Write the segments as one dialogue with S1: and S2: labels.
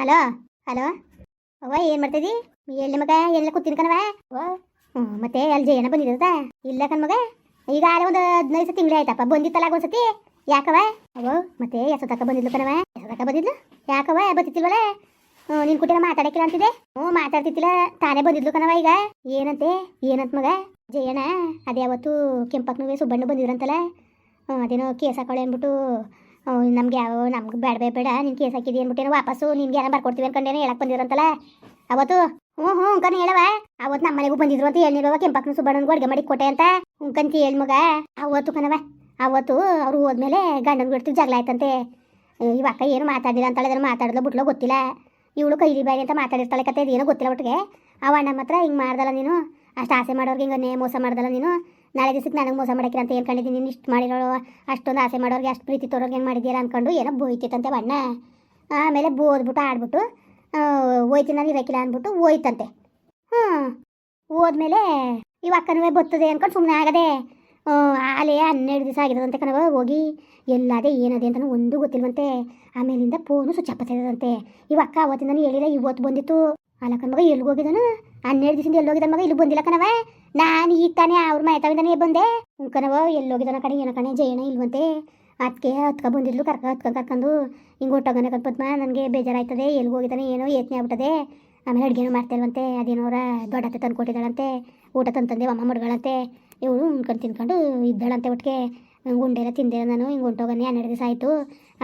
S1: Hello? Hello? ಅವ್ವ, ಏನು ಮಾಡ್ತಿದ್ದಿ? ಎಲ್ಲಿ ಮಗ? ಎಲ್ಲ ಕೂತಿನ ಕಣವ ಓ ಮತ್ತೆ ಅಲ್ಲಿ ಜಯನ ಬಂದಿದ್ದ ಇಲ್ಲ ಕಣ್ ಮಗ? ಈಗ ಆಲೆ ಒಂದು ಹದಿನೈದು ಸತಿ ತಿಂಗಳು ಆಯ್ತಪ್ಪ, ಬಂದಿತ್ತಲ್ಲ ಒಂದ್ಸತಿ? ಯಾಕವ ಅವೋ ಮತ್ತೆ ಎಸತಕ್ಕ ಬಂದಿದ್ಲು ಕಣವ ಎಸತಕ್ಕ ಬಂದಿದ್ಲು? ಯಾಕವ ಬತ್ತಿತ್ತಿಲ್ವಲ್ಲ ಹ್ಞೂ ನಿನ್ ಕುಟಿನ ಮಾತಾಡಕ್ಕಿಲ್ಲ ಅಂತಿದೆ ಹ್ಞೂ ಮಾತಾಡ್ತಿತ್ತಿಲ್ಲ ತಾನೇ ಬಂದಿದ್ಲು ಕಣವ ಈಗ. ಏನಂತೆ? ಏನಂತ ಮಗ? ಜಯನ ಅದೇ ಅವತ್ತು ಕೆಂಪಕ್ಕನೂ ಸುಬ್ಬಣ್ಣ ಬಂದಿದ್ರಂತಲ್ಲ? ಹ್ಞೂ ಅದೇನೋ ಕೇಸ್ ಹಾಕೊಳ್ಳೆ ಅಂದ್ಬಿಟ್ಟು ನಮ್ಗೆ ಯಾವ ನಮ್ಗೆ ಬೇಡ ಬೇಡ ನೀನು ಕೇಸ್ ಹಾಕಿದಿ ಅಂದ್ಬಿಟ್ಟೇನೋ ವಾಪಸ್ಸು, ನಿನ್ಗೆ ಏನೋ ಬರ್ಕೊಡ್ತೀವಿ ಅನ್ಕೊಂಡೇನೋ ಹೇಳಕ್ ಬಂದಿರಂತಲ್ಲ ಅವತ್ತು? ಹ್ಞೂ ಹ್ಞೂ, ಉಂಕನ್ ಹೇಳವ ಅವತ್ತು ನಮ್ಮ ಮನೆಗೂ ಬಂದಿದ್ರು ಅಂತ ಹೇಳಿಲ್ವ ಕೆಂಪಕ್ಕನ ಸುಬ್ಬಣ್ಣನಿಗೂ ಅಡುಗೆ ಮಾಡಿ ಕೊಟ್ಟೆ ಅಂತ. ಉಂಕಂತಿ ಹೇಳಿ ಮಗ, ಅವತ್ತು ಕಣವ ಅವತ್ತು ಅವ್ರು ಹೋದ್ಮೇಲೆ ಗಂಡನ ಬಿಡ್ತೀವಿ ಜಗಳ ಆಯ್ತಂತೆ. ಇವ ಅಕ್ಕ ಏನು ಮಾತಾಡಿಲ್ಲ ಅಂತ ಹೇಳಿದ್ರೆ ಮಾತಾಡಿದ್ಲು ಬಿಟ್ಲೋ ಗೊತ್ತಿಲ್ಲ. ಇವಳು ಕೈಲಿ ಬಾಯಿ ಅಂತ ಮಾತಾಡಿರ್ತಾಳೆ ಕತೆ ಏನೋ ಗೊತ್ತಿಲ್ಲ ಒಟ್ಟಿಗೆ. ಅವ ಅಣ್ಣ ಮಾತ್ರ ಹಿಂಗೆ ಮಾಡ್ದಲ್ಲ ನೀನು, ಅಷ್ಟು ಆಸೆ ಮಾಡೋರ್ಗೆ ಹಿಂಗೆ ಮೋಸ ಮಾಡ್ದಲ್ಲ ನೀನು. ನಾಳೆ ದಿವಸಕ್ಕೆ ನನಗೆ ಮೋಸ ಮಾಡಕ್ಕಿಲ್ಲ ಅಂತ ಹೇಳ್ಕೊಂಡಿದ್ದೀನಿ ನೀನು ಇಷ್ಟು ಮಾಡಿರೋ ಅಷ್ಟೊಂದು ಆಸೆ ಮಾಡೋರಿಗೆ, ಅಷ್ಟು ಪ್ರೀತಿ ತೋರೋರ್ಗೆ ಏನು ಮಾಡಿದ್ದೀರಾ ಅಂದ್ಕೊಂಡು ಏನೋ ಬೋಯ್ತಿತ್ತಂತೆ ಬಣ್ಣ. ಆಮೇಲೆ ಬೋದ್ಬಿಟ್ಟು ಆಡ್ಬಿಟ್ಟು ಹೋಯ್ತೀನಿ ನಾನು ಇರೋಕಿಲ್ಲ ಅಂದ್ಬಿಟ್ಟು ಹೋಯ್ತಂತೆ. ಹ್ಞೂ ಹೋದ್ಮೇಲೆ ಇವ ಅಕ್ಕನವೇ ಬತ್ತದೆ ಅಂದ್ಕೊಂಡು ಸುಮ್ಮನೆ ಆಗದೆ ಆಲೆ ಹನ್ನೆರಡು ದಿವಸ ಆಗಿರೋದಂತೆ ಕಣವ ಹೋಗಿ ಎಲ್ಲಾದೆ ಏನದೆ ಅಂತ ಒಂದು ಗೊತ್ತಿಲ್ವಂತೆ. ಆಮೇಲಿಂದ ಫೋನು ಸ್ವಿಚ್ ಆಫ್ ಇವ ಅಕ್ಕ ಅವತ್ತಿಂದನೂ ಹೇಳಿಲ್ಲ, ಇವತ್ತು ಬಂದಿತ್ತು. ಅಲ್ಲ ಮಗ ಎಲ್ಲಿಗೆ ಹೋಗಿದನು? ಹನ್ನೆರಡು ದಿವಸದಿಂದ ಎಲ್ಲಿ ಹೋಗಿದ್ದಾನ ಮಗ? ಇಲ್ಲಿ ಬಂದಿಲ್ಲ ಕಣವ ನಾನು ಈಗ ತಾನೇ ಅವ್ರ ಮಾತಾವಿದಾನೆ ಬಂದೆ. ಕಣವ ಎಲ್ಲಿ ಹೋಗಿದಾನ ಕಣೆ, ಏನೋ ಕಣೆ ಜಯನ ಇಲ್ವಂತೆ. ಅದಕ್ಕೆ ಹತ್ಕ ಬಂದಿದ್ಲು, ಕರ್ಕ ಹತ್ಕ ಕರ್ಕೊಂಡು. ಹಿಂಗೆ ಹೊಟ್ಟೋಗನ ಪದ್ಮ, ನನಗೆ ಬೇಜಾರಾಯ್ತದೆ. ಎಲ್ಲಿ ಹೋಗಿದ್ದಾನೆ ಏನೋ ಯತ್ನೆ ಆಗ್ಬಿಟ್ಟದೆ. ಆಮೇಲೆ ಅಡುಗೆನೂ ಮಾಡ್ತಿಲ್ವಂತೆ. ಅದೇನೋರ ದೊಡ್ಡತ್ತೆ ತಂದು ಕೊಟ್ಟಿದ್ದಾಳಂತೆ ಊಟ ತಂದೆ ಅಮ್ಮ ಮಡ್ಗಳಂತೆ. ಇವಳು ಉಣ್ಕೊಂಡು ತಿನ್ಕೊಂಡು ಇದ್ದಾಳಂತೆ ಒಟ್ಟಿಗೆ ಉಂಡೆಲ್ಲ ತಿಂದೆ ನಾನು, ಹಿಂಗೆ ಹೊಂಟೋಗನೆ ಹನ್ನೆರಡು ದಿವಸ ಆಯಿತು.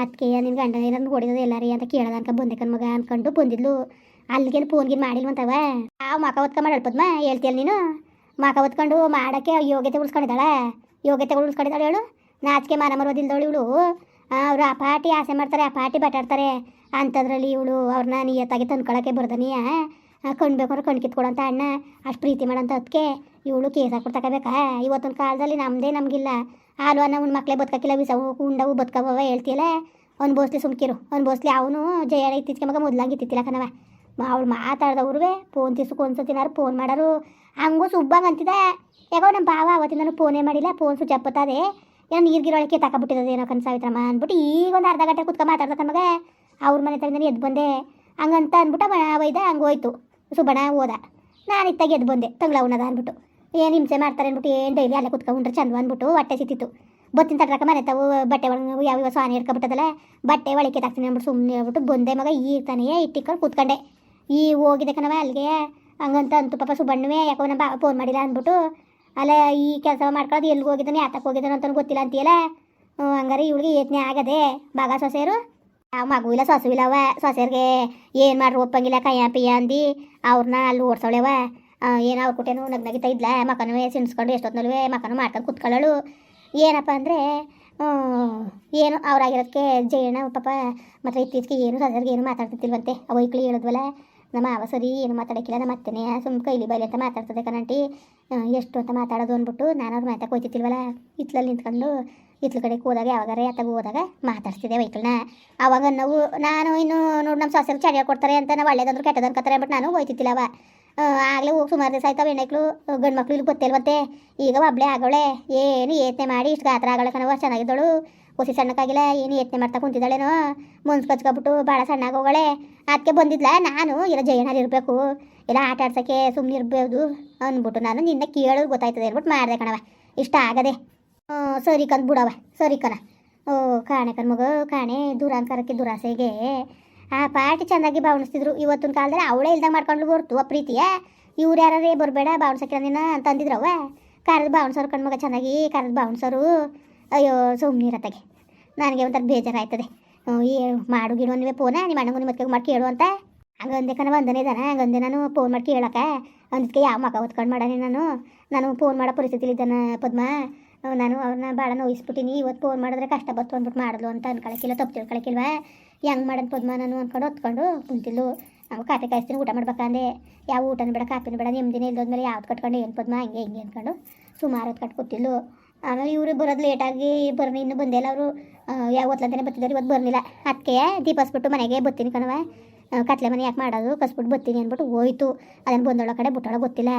S1: ಅದಕ್ಕೆ ನಿನ್ನ ಗಂಡನ ಏನಾದ್ರು ಹೊಡಿಯೋದು ಎಲ್ಲಾರಿ ಅಂತ ಕೇಳದ ಅನ್ಕ ಬಂದೆ ಕನ್ ಮಗ ಅನ್ಕೊಂಡು ಬಂದಿದ್ಲು. ಅಲ್ಲಿಗೇನು ಫೋನ್ಗಿನ್ ಮಾಡಿಲ್ವಂತವ ಆ ಮಕ ಒತ್ಕೊಂಡ್ ಮಾಡಿ ಪದ್ಮ ಹೇಳ್ತೀಯಲ್ಲ ನೀನು? ಮಕ ಹೊತ್ಕೊಂಡು ಮಾಡೋಕ್ಕೆ ಯೋಗ್ಯತೆ ಉಳಿಸ್ಕೊಂಡಿದ್ದಾಳ? ಯೋಗ್ಯತೆ ಉಳಿಸ್ಕೊಂಡಿದ್ದಾಳೆ ಹೇಳು? ನಾಚಿಕೆ ಮಾನ ಮರೋದಿಲ್ದವಳು ಇವಳು. ಅವ್ರು ಆ ಪಾಟಿ ಆಸೆ ಮಾಡ್ತಾರೆ, ಆ ಪಾಟಿ ಬಟಾಡ್ತಾರೆ. ಅಂಥದ್ರಲ್ಲಿ ಇವಳು ಅವ್ರನ್ನ ನಿಯತ್ತಾಗಿ ತಂದ್ಕೊಳಕ್ಕೆ ಬರ್ದನಿಯ ಕಣ್ಬೇಕು ಅಂದ್ರೆ ಕಣ್ ಕಿತ್ಕೊಳಂತ ಅಣ್ಣ. ಅಷ್ಟು ಪ್ರೀತಿ ಮಾಡಂತ ಅದಕ್ಕೆ ಇವಳು ಕೇಸ್ ಹಾಕ್ಬಿಟ್ಟು ತಗೋಬೇಕಾ ಇವತ್ತೊಂದು ಕಾಲದಲ್ಲಿ ನಮ್ಮದೇ ನಮಗಿಲ್ಲ. ಹಾಲು, ಅನ್ನ ಒಂದು ಮಕ್ಕಳೇ ಬದುಕಕ್ಕಿಲ್ಲ ವಿಸವು ಉಂಡವು ಬದುಕವ ಹೇಳ್ತೀಯಲ್ಲ? ಅನ್ಬೋಸ್ಲಿ ಸುಮ್ಕಿರು ಅನ್ಬೋಸ್ಲಿ ಅವನು ಜಯ ಮಗ ಮೊದ್ಲಂಗೆ ಇತ್ತಿತ್ತಿಲ್ಲ ಕಣವ ಅವಳು ಮಾತಾಡ್ದವ್ರುವೆ ಫೋನ್ ತಿಸ್ಕು ಒಂದ್ಸತಿನಾರು ಫೋನ್ ಮಾಡೋರು. ಹಂಗೂ ಸುಬ್ಬಂಗೆ ಅಂತಿದೆ. ಯಾಕೋ ನಮ್ಮ ಭಾವ ಅವತ್ತಿಂದನೂ ಫೋನೇ ಮಾಡಿಲ್ಲ ಫೋನ್ ಸ್ವಿಚ್ ಅಪ್ಪತ್ತದೆ ಏನೋ ನೀರು ಗಿರೊಳಕ್ಕೆ ತಕಬಿಟ್ಟಿದ್ದದೆ ಏನೋ ಕನ್ಸಾವಿತ್ರಮ್ಮ ಅಂದ್ಬಿಟ್ಟು ಈಗ ಒಂದು ಅರ್ಧ ಗಂಟೆ ಕುತ್ಕೊಂಡು ಮಾತಾಡ್ದ ಮಗ ಅವ್ರ ಮನೆ ತಗೊಂಡು ಎದ್ದು ಬಂದೆ. ಹಂಗಂತ ಅಂದ್ಬಿಟ್ಟು ಒಯ್ದ, ಹಂಗೆ ಹೋಯ್ತು. ಸುಬ್ಬಣ ಹೋದ. ನಾನು ಇತ್ತಾಗ ಎದ್ದು ಬಂದೆ, ತಂಗ್ಳ ಉಣ್ಣದ ಅಂದ್ಬಿಟ್ಟು. ಏನು ಹಿಂಸೆ ಮಾಡ್ತಾರೆ ಅಂದ್ಬಿಟ್ಟು, ಏನು ಡೈಲಿ ಅಲ್ಲೇ ಕುತ್ಕೊಂಡ್ರೆ ಚಂದ ಅಂದ್ಬಿಟ್ಟು ಹೊಟ್ಟೆ ಸಿತ್ತಿತ್ತು. ಬತ್ತಿನ ತಡ್ರಕ ಮನೆ ತಾವು, ಬಟ್ಟೆ ಒಳಗೆ ಯಾವ ಸಾನಿ ಹಿಡ್ಕೊಬಿಟ್ಟದಲ್ಲ ಬಟ್ಟೆ ಒಳಕ್ಕೆ ತಾಕ್ತೀನಿ ಅಂದ್ಬಿಟ್ಟು ಸುಮ್ಮನೆ ಹೇಳ್ಬಿಟ್ಟು ಬಂದೆ ಮಗ, ಈಗ ತಾನೇ ಇಟ್ಟಿಕೊಂಡು ಕೂತ್ಕೊಂಡೆ. ಈ ಹೋಗಿದೆ ಕಣವ ಅಲ್ಲಿಗೆ, ಹಂಗಂತ ಅಂತು ಪಾಪ ಸುಬ್ಬಣ್ಣವೇ, ಯಾಕೋ ನಮ್ಮ ಬಾ ಫೋನ್ ಮಾಡಿಲ್ಲ ಅಂದ್ಬಿಟ್ಟು, ಅಲ್ಲ ಈ ಕೆಲಸ ಮಾಡ್ಕೊಳ್ಳೋದು ಎಲ್ಲಿಗೆ ಹೋಗಿದ್ದಾನೆ ಯಾತಕ್ಕೆ ಹೋಗಿದ್ದಾನೆ ಅಂತ ಗೊತ್ತಿಲ್ಲ ಅಂತೀಯಲ್ಲ? ಹಂಗಾರೆ ಇವಳಿಗೆ ಯೋಚನೆ ಆಗದೆ ಬಾಗ ಸೊಸೆಯರು? ಆ ಮಗು ಇಲ್ಲ, ಸೊಸು ಇಲ್ಲವ ಸೊಸೆಯರಿಗೆ ಏನು ಮಾಡ್ರಿ ಒಪ್ಪಂಗಿಲ್ಲ ಕಯ್ಯ ಪಿಯ ಅಂದು ಅವ್ರನ್ನ ಅಲ್ಲಿ ಓಡಿಸೋಳೆವ ಏನು ಅವ್ರ ಕುಟೇನು ನಗ್ನಗಿತಾ ಇದ್ಲ ಮಕ್ಕನೂ ಸಿಣಿಸ್ಕೊಂಡು ಎಷ್ಟೊತ್ತಿನಲ್ವೇ ಮಕ್ಕನು ಮಾಡ್ಕೊಂಡು ಕುತ್ಕೊಳ್ಳಳು ಏನಪ್ಪ ಅಂದರೆ ಏನು ಅವ್ರಾಗಿರೋದಕ್ಕೆ ಜಯಣ್ಣ ಪಾಪ ಮತ್ತು ಇತ್ತೀಚೆಗೆ ಏನು ಸೊಸೆಯರಿಗೆ ಏನು ಮಾತಾಡ್ತಿರ್ತಿಲ್ವಂತೆ ಅವ ಹೇಳಿದ್ವಲ್ಲ. ನಮ್ಮ ಅವ ಸರಿ ಏನು ಮಾತಾಡೋಕ್ಕಿಲ್ಲ, ನಮ್ಮ ಅತ್ತೆನೇ ಸುಮ್ಮ ಕೈಲಿ ಬೈಲಿ ಅಂತ ಮಾತಾಡ್ತದೆ ಕಣಂಟಿ ಎಷ್ಟು ಅಂತ ಮಾತಾಡೋದು ಅಂದ್ಬಿಟ್ಟು ನಾನು ಅವ್ರ ಮಾತಾ ಹೋಯ್ತಿತ್ತಿಲ್ವಲ್ಲ ಇತ್ಲಲ್ಲಿ ನಿಂತ್ಕೊಂಡು ಇತ್ಲ ಕಡೆಗೆ ಹೋದಾಗ, ಯಾವಾಗಾರ ಅತ್ತಾಗ ಹೋದಾಗ ಮಾತಾಡ್ತಿದ್ದೆ ವೈಕಲ್ನ ಅವಾಗ ನಾವು, ನಾನು ಇನ್ನು ನೋಡಿ ನಮ್ಮ ಸೊಸೆಗೆ ಚಳಿಯ ಕೊಡ್ತಾರೆ ಅಂತ ನಾವು ಒಳ್ಳೇದಂದ್ರೆ ಕೆಟ್ಟದ ಅನ್ಕೋತಾರೆ ಅಂದ್ಬಿಟ್ಟು ನಾನು ಹೋಯ್ತಿತ್ತಿಲ್ಲ ಅವ. ಆಗಲೇ ಹೋಗಿ ಸುಮಾರು ದಿವಸ ಆಯ್ತಾವ ಹೆಣ್ಮಕ್ಳು. ಗಂಡು ಮಕ್ಳು ಇಲ್ಲಿ ಮತ್ತೆ. ಈಗ ಒಬ್ಳೆ ಆಗೋಳೆ ಏನು ಯೋಚನೆ ಮಾಡಿ ಇಷ್ಟು ಗಾತ್ರ ಆಗೋಳೆ ಕಣವ ಚೆನ್ನಾಗಿದ್ದಳು. ಹೊಸಿ ಸಣ್ಣಕ್ಕಾಗಿಲ್ಲ, ಏನು ಯತ್ನೆ ಮಾಡ್ತಾ ಕುಂತಿದ್ದಾಳೇನೋ? ಮುನ್ಸ್ ಕಚ್ಕೊಬಿಟ್ಟು ಭಾಳ ಸಣ್ಣಾಗ ಹೋಗಳೆ ಅದಕ್ಕೆ ಬಂದಿದ್ಲ, ನಾನು ಇಲ್ಲ ಜಯಣ್ಣ ಇರಬೇಕು. ಇಲ್ಲ, ಆಟ ಆಡ್ಸೋಕ್ಕೆ ಸುಮ್ಮನೆ ಇರ್ಬೋದು ಅಂದ್ಬಿಟ್ಟು ನಾನು ನಿನ್ನ ಕೇಳೋದು ಗೊತ್ತಾಯ್ತದೆ ಅಂದ್ಬಿಟ್ಟು ಮಾಡಿದೆ ಕಣವ ಇಷ್ಟ ಆಗದೆ. ಸರಿ ಕಂದು ಬಿಡವ ಸರಿ ಕಣ. ಓ, ಕಾಣೆ ಕಣ್ ಮಗ, ಕಾಣೆ. ದುರಾಂಕಾರಕ್ಕೆ ದುರಾಸೆಗೆ. ಆ ಪಾರ್ಟಿ ಚೆನ್ನಾಗಿ ಭಾವಣಿಸ್ತಿದ್ರು. ಇವತ್ತಿನ ಕಾಲದಲ್ಲಿ ಅವಳೇ ಇಲ್ದಾಗ ಮಾಡ್ಕೊಂಡು ಬರ್ತು ಆ ಪ್ರೀತಿಯ. ಇವ್ರು ಯಾರೇ ಬರಬೇಡ, ಭಾವಣಿಸಕ್ಕೆ ನೀನು ಅಂತಂದಿದ್ರವ ಕರೆದು ಭಾವಣಿಸೋರು ಕಣ್ಮಗ ಚೆನ್ನಾಗಿ ಕರೆದು ಭಾವಣಿಸೋರು ಅಯ್ಯೋ ಸುಮ್ಮನೆ ಇರತ್ತಾಗೆ ನನಗೆ ಒಂಥರ ಬೇಜಾರಾಯ್ತದೆ. ಈ ಮಾಡು ಗಿಡು ನೀವೇ ಫೋನ ನಿಮ್ಮ ಅಣ್ಣಗೂ ನಿಮ್ಮ ಮತ್ತೆ ಮಾಡಿ ಕೇಳು ಅಂತ. ಹಂಗಂದೆ ಕಣ, ಒಂದನೇ ಇದ್ದಾನೆ ಹಂಗಂದೆ ನಾನು ಫೋನ್ ಮಾಡಿ ಕೇಳಕ್ಕೆ ಅಂದಕ್ಕೆ ಯಾವ ಮಗ ಹೊತ್ಕೊಂಡು ಮಾಡಾನೆ ನಾನು? ನಾನು ಫೋನ್ ಮಾಡೋ ಪರಿಸ್ಥಿತಿಲಿ ಇದ್ದಾನೆ ಪದ್ಮ. ನಾನು ಅವ್ರನ್ನ ಭಾಳ ನೋಯಿಸ್ಬಿಟ್ಟಿನಿ. ಇವತ್ತು ಫೋನ್ ಮಾಡಿದ್ರೆ ಕಷ್ಟ ಬತ್ತು ಅಂದ್ಬಿಟ್ಟು ಮಾಡಲು ಅಂತ ಅನ್ಕೊಳಕ್ಕಿಲ್ಲ ತಪ್ಪು ತಿಳ್ಕೊಳಕ್ಕಿಲ್ವ ಹೆಂಗೆ ಮಾಡೋದು ಪದ್ಮ ನಾನು ಅಂದ್ಕೊಂಡು ಹೊತ್ಕೊಂಡು ಕುಂತಿಲ್ಲು ನಾವು ಕಾಫಿ ಕಾಯಿಸ್ತೀನಿ, ಊಟ ಮಾಡ್ಬೇಕಂದೆ ಯಾವ ಊಟನ ಬೇಡ, ಕಾಫಿನ ಬೇಡ, ನೆಮ್ಮದಿನೇ ಇಲ್ಲದ್ಮೇಲೆ ಯಾವ್ದು ಕಟ್ಕೊಂಡು ಏನು ಪದ್ಮ, ಹಂಗೆ ಹಿಂಗೆ ಅಂದ್ಕೊಂಡು ಸುಮಾರು ಹೊತ್ತು ಕಟ್ ಕೂತಿಲ್ಲು ಆಮೇಲೆ ಇವರು ಬರೋದು ಲೇಟಾಗಿ ಬರ್ನಿ, ಇನ್ನೂ ಬಂದಿಲ್ಲ ಅವರು. ಯಾವ ಹೊತ್ಲಂತಾನೆ ಬರ್ತಿದ್ದಾರೆ ಇವತ್ತು ಬರಲಿಲ್ಲ ಅದಕ್ಕೆ ದೀಪಸ್ಬಿಟ್ಟು ಮನೆಗೆ ಬರ್ತೀನಿ ಕಣವ ಕತ್ಲೆ ಮನೆ ಯಾಕೆ ಮಾಡೋದು? ಕಸ್ಬಿಟ್ಟು ಬರ್ತೀನಿ ಅಂದ್ಬಿಟ್ಟು ಹೋಯ್ತು. ಅದನ್ನು ಬಂದೊಳ ಕಡೆ ಬಿಟ್ಟೊಳ ಗೊತ್ತಿಲ್ಲ.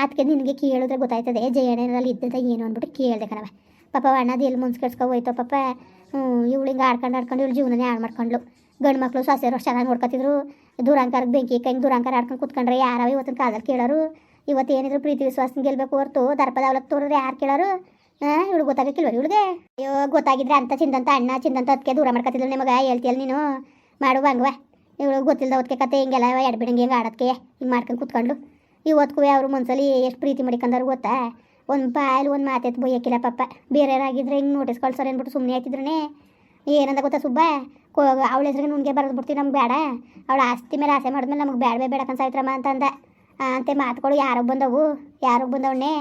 S1: ಅದಕ್ಕೆ ನಿನಗೆ ಕೇಳಿದ್ರೆ ಗೊತ್ತಾಯ್ತದೆ. ಜಯಣ್ಣನಲ್ಲಿ ಇದ್ದಂತ ಏನು ಅಂದ್ಬಿಟ್ಟು ಕೇಳಿದೆ ಕಣವ ಪಾಪ ಅಣ್ಣದು ಎಲ್ಲಿ ಮುನ್ಸ್ಕರ್ಸ್ಕೊ ಹೋಯ್ತು ಪಾಪ. ಇವಳು ಹಿಂಗೆ ಆಡ್ಕೊಂಡು ಆಡ್ಕೊಂಡು ಇವಳು ಜೀವನನೇ ಹಾಳು ಮಾಡ್ಕೊಂಡ್ಲು ಗಂಡು ಮಕ್ಕಳು ಸೊಸೆಯರು ಚೆನ್ನಾಗಿ ನೋಡ್ಕೊತಿದ್ರು. ದೂರಾಂಕಾರಕ್ಕೆ ಬೆಂಕಿ ಕಂಗೆ ದೂರಾಂಕಾರ ಆಡ್ಕೊಂಡು ಕುತ್ಕೊಂಡ್ರೆ ಯಾರೋ ಇವತ್ತಿನ ಕಾಲದಲ್ಲಿ ಕೇಳೋರು? ಇವತ್ತು ಏನಿದ್ರು ಪ್ರೀತಿ ವಿಶ್ವಾಸ ಗೆಲ್ಲಬೇಕು ಹೊರತು ದರ್ಪದ ಅವಲತ್ತು ತೋರಿದ್ರೆ ಯಾರು ಕೇಳೋರು? ಹಾಂ ಇವಳು ಗೊತ್ತಾಗಕ್ಕಿಲ್ವ ಇವಳಿಗೆ? ಅಯ್ಯೋ, ಗೊತ್ತಾಗಿದ್ರೆ ಅಂತ ಚಿಂದಂತ ಅಣ್ಣ, ಚಿಂದಂತ ಅದಕ್ಕೆ ದೂರ ಮಾಡ್ಕೊತಿದ್ಲು ನಿಮಗೆ, ಹೇಳ್ತಿಯಲ್ಲ ನೀನು? ಮಾಡುವ ಹಂಗವ ಇವಳು ಗೊತ್ತಿಲ್ಲದ ಹೊತ್ತಿಗೆ ಕತೆ ಹಿಂಗೆಲ್ಲ ಎಡ್ಬಿಡಂಗೆ ಹಿಂಗೆ ಆಡೋದಕ್ಕೆ ಹಿಂಗೆ ಮಾಡ್ಕೊಂಡು ಕುತ್ಕೊಂಡು ಇವತ್ತಿಗೂ ಅವ್ರು ಮನ್ಸಲ್ಲಿ ಎಷ್ಟು ಪ್ರೀತಿ ಮಾಡಿಕೊಂಡವ್ರು ಗೊತ್ತಾ? ಒಂದು ಬಾಯಲ್ಲಿ ಒಂದು ಮಾತೆತ್ತು ಬೊಯ್ಯಕ್ಕಿಲ್ಲ ಪಾಪ. ಬೇರೆಯವರಾಗಿದ್ರೆ ಹಿಂಗೆ ನೋಟಿಸ್ ಕಳ್ಸೋರು ಅಂದ್ಬಿಟ್ಟು ಸುಮ್ಮನೆ ಆಯ್ತಿದ್ರೇ ಏನಂದ ಗೊತ್ತಾ ಸುಬ್ಬ? ಕೋ, ಅವಳ ಹೆಸ್ರಿಗೆ ನುಣ್ಗೆ ಬರೆದು ಬಿಡ್ತೀವಿ ನಮ್ಗೆ ಬೇಡ ಅವಳ ಆಸ್ತಿ ಮೇಲೆ ಆಸೆ ಮಾಡಿದ್ಮೇಲೆ ನಮಗೆ ಬೇಡವೇ ಬೇಡ ಕನ್ಸಾಯ್ತ್ರಮ್ಮ ಅಂತಂದ. ಅಂತೆ ಮಾತುಗಳು ಯಾರಿಗೆ ಬಂದವು? ಯಾರಿಗೆ ಬಂದವಣ್ಣೆ?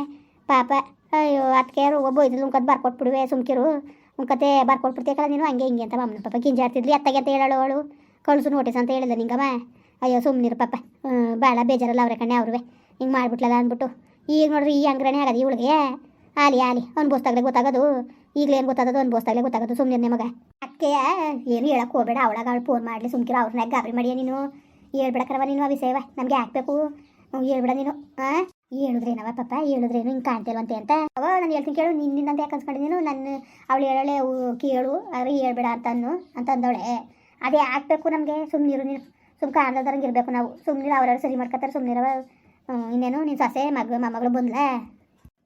S1: ಪಾಪ. ಅಯ್ಯೋ ಅದಕ್ಕೆ ಒಬ್ಬ ಇದ್ಲು ಉಂಕದ್ ಬರ್ಕೊಟ್ಬಿಡುವೆ, ಸುಮ್ಕಿರು. ಉಂಕತೆ ಬರ್ಕೊಟ್ಬಿಡ್ತೇಕಲ್ಲ ನೀನು? ಹಂಗೆ ಹಿಂಗೆ ಅಂತ ಮಮ್ಮನ ಪಾಪ ಕಿಂಜಾಡ್ತಿದ್ಲಿ. ಅತ್ತಗೆ ಅಂತ ಹೇಳೋಳು ಅವಳು. ಕಳಿಸು ನೋಟಿಸ್ ಅಂತ ಹೇಳಿದ ನಿಂಗಮ್ಮ ಅಯ್ಯೋ ಸುಮ್ಮನಿರು ಪಾಪ. ಭಾಳ ಬೇಜಾರಲ್ಲ ಅವ್ರೆ ಕಣ್ಣೆ ಅವ್ರವೇ. ಹಿಂಗೆ ಮಾಡಿಬಿಟ್ಲಲ್ಲ ಅಂದ್ಬಿಟ್ಟು. ಈಗ ನೋಡ್ರಿ, ಈ ಅಂಗ್ರನೇ ಆಗದು ಇವಳಿಗೆ. ಆಲಿ ಆಲಿ ಅನ್ಬೋಸ್ದಾಗಲೇ ಗೊತ್ತಾಗೋದು. ಈಗಲೇ ಏನು ಗೊತ್ತಾಗೋದು ಅನ್ಬೋಸ್ದಾಗಲೇ ಗೊತ್ತಾಗೋದು. ಸುಮ್ಮನೆ ಮಗ. ಅದಕ್ಕೆ ಏನು ಹೇಳಕ್ಕೆ ಹೋಗ್ಬೇಡ. ಅವಳಾಗ ಅವಳು ಫೋನ್ ಮಾಡಲಿ, ಸುಮ್ಕಿರ. ಅವ್ರನ್ನ ಗಾಬರಿ ಮಾಡಿಯ ನೀನು? ಹೇಳ್ಬೇಡಕ್ಕರವ ನೀನು ವಿಷಯವ ನಮಗೆ ಹಾಕ್ಬೇಕು ಹೇಳ್ಬೇಡ ನೀನು. ಹಾಂ ಹೇಳಿದ್ರೇನವ ಪಾಪ ಹೇಳಿದ್ರೇನು ಹಿಂಗೆ ಕಾಣ್ತಿಲ್ವಂತೆ ಅಂತ. ಅವ ನಾನು ಹೇಳ್ತೀನಿ ಕೇಳು ನಿನ್ನಿಂದ ಯಾಕೆ ಅನ್ಸ್ಕೊಂಡು ನೀನು? ನನ್ನ ಅವಳು ಹೇಳಳೆ ಕೇಳು ಆದ್ರೆ ಹೇಳ್ಬೇಡ ಅಂತ ಅನ್ನು, ಅಂತ ಅಂದವಳೆ. ಅದೇ ಹಾಕ್ಬೇಕು ನಮಗೆ ಸುಮ್ಮನಿರು ನೀನು. ಸುಮ್ ಕಾಣ್ದಂಗೆ ಇರಬೇಕು ನಾವು. ಸುಮ್ಮನೆ ಅವ್ರವ್ರು ಸರಿ ಮಾಡ್ಕೊತಾರೆ ಸುಮ್ಮನಿರವ ಇನ್ನೇನು, ನೀನು ಸೊಸೆ, ಮಗ, ಮೊಮ್ಮಗಳು ಬಂದ್ಲಾ?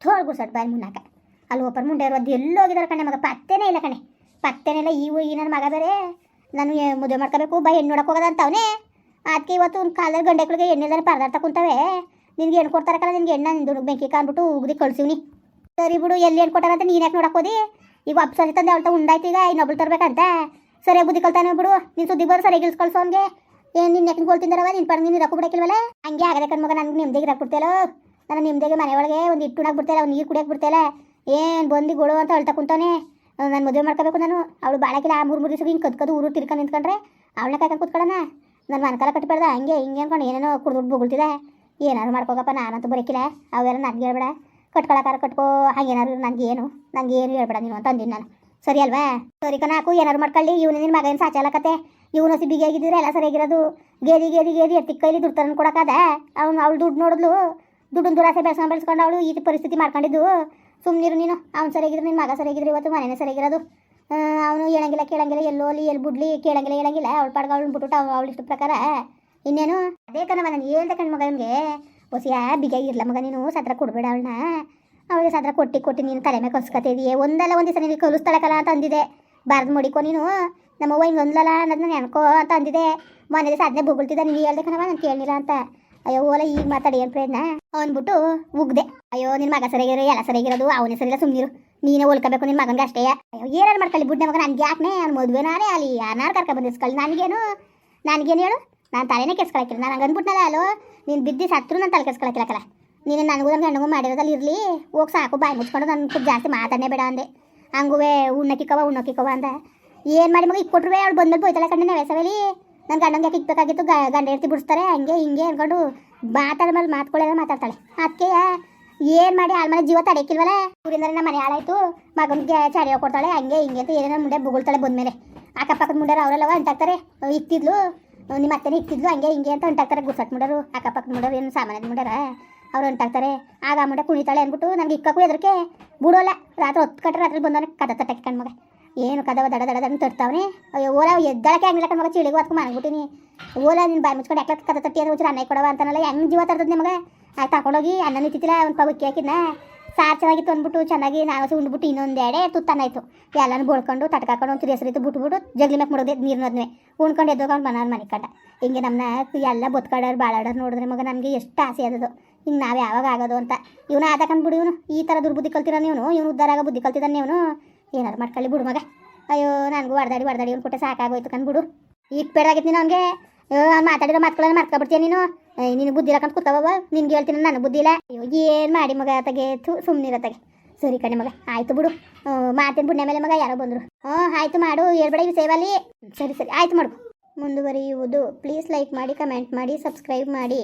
S1: ಥೋಳ್ ಗುಸಟ್ ಬಾಯಿ ಮುನ್ನಾಕ. ಅಲ್ಲಿ ಒಬ್ಬರ ಮುಂಡೆ ಇರೋದು ಎಲ್ಲೋ ಹೋಗಿದಾರೆ ಕಣೆ ಮಗ? ಪತ್ತೆನೇ ಇಲ್ಲ ಕಣೆ. ಪತ್ತೆನೇ ಇಲ್ಲ ಇವು ಈ ನನ್ನ ಮಗ ಬೇರೆ. ನಾನು ಮದುವೆ ಮಾಡ್ಕೋಬೇಕು, ಬೈ ಹೆಣ್ಣು ನೋಡಕ್ಕೆ ಹೋಗೋದಂತವನೇ ಅದಕ್ಕೆ ಇವತ್ತು ಒಂದು ಕಾಲದಲ್ಲಿ ಗಂಡೆಗಳಿಗೆ ಎಣ್ಣೆದಾರೆ ಪರದಾಡ್ತಾ ಕುಂತವೆ. ನಿನ್ಗೆ ಏನು ಕೊಡ್ತಾರಕ್ಕಲ್ಲ ನಿನಗೆ ಎಣ್ಣೆ ನಿಂದು ಬೆಂಕಿ ಕಾಣ್ಬಿಟ್ಟು ಉಗ್ದಿ ಕಳ್ಸಿವ್ನಿ. ಸರಿ ಬಿಡು, ಎಲ್ಲಿ ಏನು ಕೊಟ್ಟಾರಂತ ನೀನು ಯಾಕೆ ನೋಡಕ್ಕೆ ಹೋದಿ? ಈಗ ಒಬ್ಬ ಸರಿ ತಂದೆ ಅವಳ್ತ ಉಂಡಾಯ್ತು ಈಗ, ಇನ್ನೊಬ್ಳು ತರ್ಬೇಕಂತ. ಸರಿಯಾಗಿ ಬುದ್ಧಿ ಕಲ್ತಾನೆ ಬಿಡು. ನೀನು ಸುದ್ದಿ ಬರೋ, ಸರಿ ಇಳಿಸ್ ಕಳ್ಸೋ ಅವನಿಗೆ. ಏನು ನಿನ್ನ ಯಾಕೆ ಕೊಳ್ತಿದ್ದಾರವ ನಿನ್ನ ಪಡ ನೀನು ರೊಕ್ಕ ಬಿಡಕ್ಕಿಲ್ವಲ್ಲ? ಹಂಗೆ ಆಗದೆ ಕಣ್ಮಗ ನನಗೆ ನಿಮ್ದೇಗೆ ರೊಕ್ಕ ಬಿಡ್ತೇಲೋ ನಾನು ನಿಮ್ದೇಗೆ ಮನೆ ಒಳಗೆ ಒಂದು ಇಟ್ಟು ಉಣಕ್ಕೆ ಬಿಡ್ತೇಲ್ಲ ಅವ್ನು ನೀರು ಕುಡಿಯಕ್ಕೆ ಬಿಡ್ತೇಲ್ಲ ಏನು ಬಂದು ಗುಳು ಅಂತ ಅಳ್ತಾ ಕುಂತಾನೆ ನಾನು ಮದುವೆ ಮಾಡ್ಕೋಬೇಕು ನಾನು. ಅವಳು ಬಾಳಕಿಲ್ಲ ಮೂರು ಮೂರು ದಿವಸಕ್ಕೆ ಹಿಂಗೆ ಕದ್ಕದು ಊರು ತಿರ್ಕೊಂಡು ನಿಂತ್ಕೊಂಡ್ರೆ, ಅವಳನ್ನ ಕಾಯ್ಕೊಂಡು ಕೂತ್ಕೊಳ್ಳೋಣ ನನ್ನ ಮನಕಾಲ ಕಟ್ಟಬಾರ್ದ ಹಂಗೆ ಹಿಂಗೆ ಅನ್ಕೊಂಡು ಏನೇನೋ ಕುಡ್ದು ಬೊಗಳ್ತಿದೆ. ಏನಾರು ಮಾಡ್ಕೋಗಪ್ಪ ನಾನಂತೂ ಬರೀಕಿಲ್ಲ. ಅವೆಲ್ಲ ನನಗೆ ಹೇಳ್ಬೇಡ. ಕಟ್ಕೊಳಕಾರ ಕಟ್ಕೋ ಹಾಗೇನಾದ್ರು ನನಗೆ ಏನು ನನಗೆ ಏನು ಹೇಳ್ಬೇಡ ನೀನು ಅಂತ ನಾನು. ಸರಿ ಅಲ್ವಾ? ಸರಿ ಕನಾಕು ಏನಾದ್ರು ಮಾಡ್ಕೊಳ್ಳಿ. ಇವನು ನಿನ್ನ ಮಗನ ಸಾಚಲಕತ್ತೆ ಇವನು ಹಸಿ ಬಿಗಿಯಾಗಿದ್ದರೆ ಎಲ್ಲ ಸರಿಯಾಗಿರೋದು ಗೇದಿ ಗೇದಿ ಗೇದಿ, ಎತ್ತಿ ಕೈಲಿ ದುಡ್ಡು ತಂದು ಕೊಡೋಕ್ಕಾದ? ಅವ್ನು, ಅವಳು ದುಡ್ಡು ನೋಡಿದ್ಲು. ದುಡ್ಡು ದುರಾಸೆ ಬೆಳೆಸ್ಕೊಂಡು ಬೆಳೆಸ್ಕೊಂಡು ಅವಳು ಈ ಪರಿಸ್ಥಿತಿ ಮಾಡ್ಕೊಂಡಿದ್ದು. ಸುಮ್ಮನಿರು ನೀನು. ಅವ್ನು ಸರಿಯಾಗಿದ್ರು ನಿನ್ನ ಮಗ ಸರಿಯಾಗಿದ್ರು ಇವತ್ತು ಮನೆನೇ ಸರಿಯಾಗಿರೋದು ಅವನು ಹೇಳಂಗಿಲ್ಲ, ಕೇಳಂಗಿಲ್ಲ, ಎಲ್ಲೋಲಿ, ಎಲ್ಲಿ ಬಿಡ್ಲಿ, ಕೇಳಂಗಿಲ್ಲ, ಹೇಳಂಗಿಲ್ಲ. ಅವ್ಳ ಪಾಡ್ಗ ಅವಳು ಬಿಟ್ಬಿಟ್ಟು ಅವಳು ಇಷ್ಟ ಪ್ರಕಾರ ಇನ್ನೇನು? ಅದೇ ಕಣವ ನಾನು ಹೇಳ್ದೆ ಕಣ್ ಮಗನಿಗೆ ಹೊಸಿಯ ಬಿಗಿಯಾಗಿರ್ಲ ಮಗ, ನೀನು ಸತ್ರ ಕೊಡ್ಬೇಡ ಅವಳನ್ನ ಅವಳಿಗೆ ಸತ್ರ ಕೊಟ್ಟು ಕೊಟ್ಟು ನೀನು ತಲೆ ಮೇಲೆ ಕಲ್ಸ್ಕೊತಿದೀಯ ಒಂದಲ್ಲ ಒಂದು ದಿವಸ ನಿನಗೆ ಕಲಿಸ್ತಾಳಕಲ್ಲ ಅಂತ ಅಂದಿದೆ. ಬಾರ್ದು ಮಡಿಕೋ ನೀನು. ನಮ್ಮವ್ವ ಹಿಂಗೆ ಒಂದಲ್ಲ ಅನ್ನೋದನ್ನ ನೆನ್ಕೋ ಅಂತ ಅಂದಿದೆ. ಮನೇಲಿ ಸಾಧನೆ ಬೊಗಳ್ತಿದ್ದ, ನೀನು ಹೇಳ್ದೆ ಕಣವ ನಾನು ಕೇಳಿಲ್ಲ ಅಂತ. ಅಯ್ಯೋ, ಓಲ ಈಗ ಮಾತಾಡಿ ಏನು ಪ್ರಯತ್ನ? ಅಂದ್ಬಿಟ್ಟು ಉಗ್ದೆ. ಅಯ್ಯೋ ನಿನ್ನ ಮಗ ಸರಿಯಾಗಿರೋ, ಎಲ್ಲ ಸರಿಯಾಗಿರೋದು, ಅವನೇ ಸರಿಯಿಲ್ಲ ಸುಮ್ಮನಿರು ನೀನೇ ಹೋಲ್ಕೋಬೇಕು ನಿನ್ನ ಮಗನಿಗೆ ಅಷ್ಟೇ. ಅಯ್ಯೋ, ಏನಾರು ಮಾಡ್ಕೊಳ್ಳಿ ಬುಡ್ಡೆ ಮಗ, ನನಗೆ ಯಾಕೆ ಅವ್ನು ಮದುವೆ ನಾನೇ ಅಲ್ಲಿ? ಯಾರು ಕರ್ಕ ಬಂದಿಸ್ಕೊಳ್ಳಿ ನನಗೇನು? ನನಗೇನು ಹೇಳು? ನಾನು ತಲೆನೇ ಕೆಸ್ಕೊಳಕಿಲ್ಲ. ನಾನು ಹಂಗೆ ಅಂದ್ಬಿಟ್ನಲ್ಲ ಅಲ್ಲೋ ನೀನು ಬಿದ್ದು ಸತ್ರು ನಾನು ತಲೆ ಕೆಸ್ಕೊಳಕಿಲ್ಲಕಲ್ಲ ನೀನು ನನಗೂ ನನ್ನ ಗಂಡಗೂ ಮಾಡಿರೋದಲ್ಲಿ ಇರಲಿ, ಹೋಗಿ ಸಾಕು, ಬಾಯಿ ಮುಚ್ಕೊಂಡು ನನ್ನ ಸ್ವಲ್ಪ ಜಾಸ್ತಿ ಮಾತಾಡನೇ ಬೇಡ ಅಂದೆ. ಹಂಗುವೆ ಉಣ್ಣಕ್ಕಿಕ್ಕವ ಉಣ್ಣಕ್ಕಿಕ್ಕವ ಅಂದ. ಏನು ಮಾಡಿ ಮಗ, ಇಕ್ಕೊಟ್ರುವೆ, ಅವ್ಳು ಬಂದ್ಮೇಲೆ ಹೋಯ್ತಾಳೆ ಕಣ್ಣೆ ವ್ಯಸವೇಲಿ. ನನ್ನ ಗಂಡಂಗೆ ಯಾಕೆ ಇಕ್ಬೇಕಾಗಿತ್ತು? ಗಂಡ ಹೆಡ್ತಿ ಬಿಡಿಸ್ತಾರೆ, ಹಂಗೆ ಹಿಂಗೆ ಅನ್ಕೊಂಡು ಮಾತಾಡ್ಮೇಲೆ ಮಾತ್ಕೊಳ್ಳೋದ ಮಾತಾಡ್ತಾಳೆ. ಅದಕ್ಕೆ ಏನು ಮಾಡಿ ಆಳ್ಮನೆ ಜೀವ ತಡೆಯಕ್ಕಿಲ್ವಲ್ಲ ಊರಿಂದ ನಮ್ಮ ಮನೆ ಹಾಳಾಯ್ತು. ಮಗನಿಗೆ ಚಾಡಿಯೋ ಕೊಡ್ತಾಳೆ, ಹಂಗೆ ಹಿಂಗೆ ಅಂತ ಏನೇನೋ ಮುಂಡೆ ಬುಗುಳ್ತಾಳೆ ಬಂದ್ಮೇಲೆ. ಅಕ್ಕಪಕ್ಕದ ಮುಂಡಾರ ಅವರೆಲ್ಲವ ಅಂತಾಕ್ತಾರೆ ಇಕ್ತಿದ್ಲು. ನಿಮ್ಮ ಅತ್ತೆನೇ ಇಕ್ತಿದ್ಲು ಹಂಗೆ ಹಿಂಗೆ ಅಂತ ಅಂಟಾಕ್ತಾರೆ ಗುಸಟ್ ಮುಡರು ಅಕ್ಕಪಕ್ಕ ಮುಡರು, ಏನು ಸಾಮಾನ್ಯದ ಮುಡರ, ಅವ್ರು ಅಂಟಾಕ್ತಾರೆ ಆಗ ಆ ಮುಂಡೆ ಕುಣಿತಾಳೆ ಅಂದ್ಬಿಟ್ಟು ನಂಗೆ ಇಕ್ಕಕ್ಕೂ ಎದ್ರಕ್ಕೆ ಬಿಡೋಲ್ಲ, ರಾತ್ರಿ ಹೊತ್ತು ಕಟ್ರೆ ರಾತ್ರಿ ಬಂದವನ ಕದ ತಟ್ಟಕ್ಕೆ ಕಣ್ಮಗ ಏನು ಕದವ ದಡ ದಡ ದಡ ತಡ್ತಾವನೆ? ಅಯ್ಯೋ, ಓಲ ಎದ್ದಳಕ್ಕೆ ಹಂಗಿಲ್ಲ ಕಣ್ಮಗ ಚಳಿಗೆ ಹೊತ್ಕೊಂಡು ಮನಗ್ಬಿಟ್ಟಿನಿ ಓಲ ನಿನ್ನ ಬಾಯಿ ಮುಚ್ಕೊಂಡು ಯಾಕೆ ಕದ ತಟ್ಟಿ ಅಂದ್ರೆ ಹುಚ್ಚು ಅನ್ನ ಕೊಡವ ಅಂತಾನಲ್ಲ, ಹೆಂಗೆ ಜೀವ ತರ್ತದ ನಿಮಗೆ ಆಯ್ತು ತಗೊಂಡೋಗಿ ಅನ್ನ ನಿಂತಿತ್ತಿಲ್ಲ ಒಂದು ಪವಕ್ಕೆ ಹಾಕಿದ್ನ ಸಾರು ಚೆನ್ನಾಗಿತ್ತು ಅಂದ್ಬಿಟ್ಟು ಚೆನ್ನಾಗಿ ನಾವು ಉಂಡ್ಬಿಟ್ಟು ಇನ್ನೊಂದು ಎಡೆ ತುತ್ತನ್ನಾಯ್ತು ಎಲ್ಲನೂ ಬೋಳ್ಕೊಂಡು, ತಟ್ಕಾಕೊಂಡು ಒಂದು ಹೆಸರಿತ್ತು ಬಿಟ್ಬಿಟ್ಟು ಜಗ್ಲಿ ಮ್ಯಾಕ್ ಮುಡಿದೆ ನೀರಿನದ್ನೇ ಉಣ್ಕೊಂಡು ಎದ್ದೋಕೊಂಡು ಮನಾರ್ ಮನೆ ಕಂಡ. ಹಿಂಗೆ ನಮ್ಮನ್ನ ಎಲ್ಲ ಬದುಕಾಡೋರು ಬಾಳಾಡೋರು ನೋಡಿದ್ರೆ ಮಗ ನಮಗೆ ಎಷ್ಟು ಆಸೆ ಆದದು ಹಿಂಗೆ ನಾವು ಯಾವಾಗ ಆಗೋದು ಅಂತ. ಇವನು ಬಿಡು ಇವನು. ಈ ಥರ ದುರ್ಬುದ್ಧಿ ಕಲ್ತಿರೋನು ಇವನು ಇವನು ಉದ್ಧಾರ ಆಗ ಬುದ್ಧಿ ಕಲ್ತಿದ್ದಾನೆ ಇವನು ಏನಾರು ಮಾಡ್ಕೊಳ್ಳಿ ಬಿಡು ಮಗ. ಅಯ್ಯೋ, ನನಗೂ ಹೊಡೆದಾಡಿ ಹೊಡೆದಾಡಿ, ಇವನು ಕೊಟ್ಟೆ ಸಾಕಾಗೋಯ್ತು ಕಂದ್ಬಿಡು ಈಗ ಬೇಡಾಗಿತ್ತು ನೀನು ಅವನಿಗೆ? ಅವ್ನು ಮಾತಾಡಿರೋ ಮಾತುಗಳನ್ನ ಮರ್ಕೊಬಿಡ್ತೀಯ ನೀನು? ನೀನು ಬುದ್ಧಿ ಇರಕಂತ ಕೂತಾವ ನಿನ್ಗೆ ಹೇಳ್ತೀನಿ ನಾನು ಬುದ್ಧಿ ಇಲ್ಲ. ಅಯ್ಯೋ, ಏನು ಮಾಡಿ ಮಗ ತಗೆ ತು ತಗೆ ಸರಿ ಕಣೆ ಮಗ, ಆಯ್ತು ಬಿಡು. ಮಾಡ್ತೀನಿ ಬುಡ್ನೆ ಮೇಲೆ ಮಗ, ಯಾರೋ ಬಂದರು. ಹ್ಞೂ ಆಯ್ತು ಮಾಡು ಹೇಳ್ಬೇಡ ಇವು ಸೇವಲ್ಲಿ ಸರಿ ಸರಿ, ಆಯ್ತು ಮಾಡು. ಮುಂದುವರಿಯುವುದು. ಪ್ಲೀಸ್ ಲೈಕ್ ಮಾಡಿ ಕಮೆಂಟ್ ಮಾಡಿ ಸಬ್ಸ್ಕ್ರೈಬ್ ಮಾಡಿ.